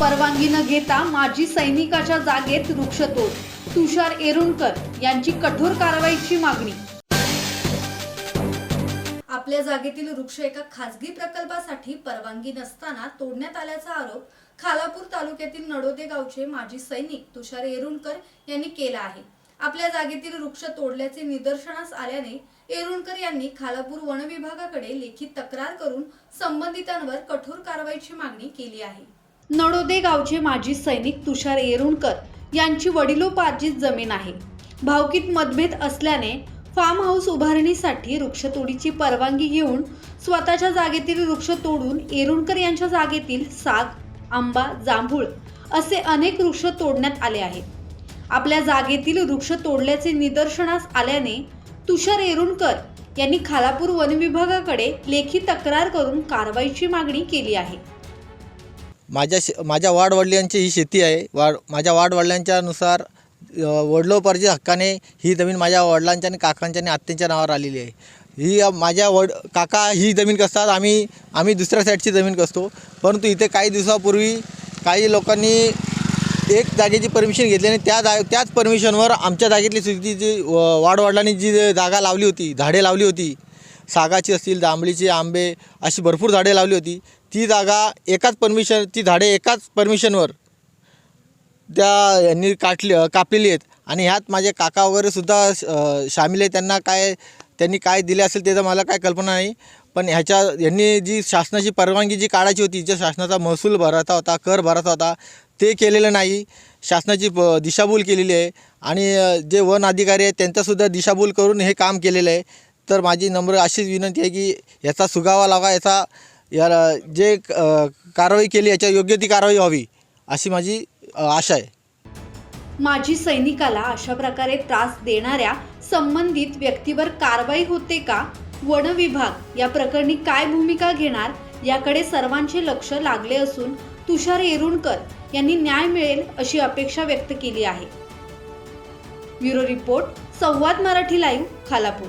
परवानगी न घेता माजी सैनिकाच्या जागेत वृक्षतोड. तुषार एरुणकर यांची कठोर कारवाईची मागणी. आपल्या जागेतील वृक्ष एका खासगी प्रकल्पासाठी परवानगी नसताना तोडण्यात आल्याचा आरोप खालापूर तालुक्यातील नडोदे गावचे माजी सैनिक तुषार एरुणकर यांनी केला आहे. आपल्या जागेतील वृक्ष तोडल्याचे निदर्शनास आल्याने एरुणकर यांनी खालापूर वनविभागाकडे लेखी तक्रार करून संबंधितांवर कठोर कारवाईची मागणी केली आहे. नडोदे गावचे माजी सैनिक तुषार येरुणकर यांची वडिलोपार्जित जमीन आहे. भावकीत मतभेद असल्याने फार्म हाऊस उभारणीसाठी वृक्षतोडीची परवानगी घेऊन स्वतःच्या जागेतील वृक्ष तोडून येरुणकर यांच्या जागेतील साग आंबा जांभूळ असे अनेक वृक्ष तोडण्यात आले आहेत. आपल्या जागेतील वृक्ष तोडल्याचे निदर्शनास आल्याने तुषार येरुणकर यांनी खालापूर वन विभागाकडे लेखी तक्रार करून कारवाईची मागणी केली आहे. माझ्या शे माझ्या वाडवडिलांची ही शेती आहे. वाड माझ्या वाडवडिलांच्यानुसार वडिलोपार्जित हक्काने ही जमीन माझ्या वडिलांच्या आणि काकांच्या आणि आत्यांच्या नावावर आलेली आहे. ही माझ्या वड काका ही जमीन कसतात आम्ही आम्ही दुसऱ्या साईडची जमीन कसतो. परंतु इथे काही दिवसापूर्वी काही लोकांनी एक जागेची परमिशन घेतली आणि त्या जा त्याच परमिशनवर आमच्या जागेतली सुद्धी जी वाडवडिलांनी जी जागा लावली होती झाडे लावली होती सागाची असतील जांभळीची आंबे अशी भरपूर झाडे लावली होती. ती जागा एकाच परमिशन ती झाडे एकाच परमिशनवर त्या यांनी काटली कापलेली आहेत. आणि ह्यात माझे काका वगैरे सुद्धा सामील आहे त्यांना काय त्यांनी काय दिले असेल त्याचं मला काय कल्पना नाही. पण ह्याच्या यांनी जी शासनाची परवानगी जी काढायची होती ज्या शासनाचा महसूल भरायचा होता कर भरायचा होता ते केलेलं नाही. शासनाची प दिशाभूल केलेली आहे. आणि जे वन अधिकारी आहेत त्यांचासुद्धा दिशाभूल करून हे काम केलेलं आहे. तर माझी नम्र अशीच विनंती आहे की याचा सुगावा लावा याचा या जे कारवाई केली याच्या योग्य ती कारवाई व्हावी अशी माझी आशा आहे. माजी सैनिकाला अशा प्रकारे त्रास देणाऱ्या संबंधित व्यक्तीवर कारवाई होते का? वन विभाग या प्रकरणी काय भूमिका घेणार? याकडे सर्वांचे लक्ष लागले असून तुषार येरुणकर यांनी न्याय मिळेल अशी अपेक्षा व्यक्त केली आहे. Bureau report Samvad Marathi live Khalapur.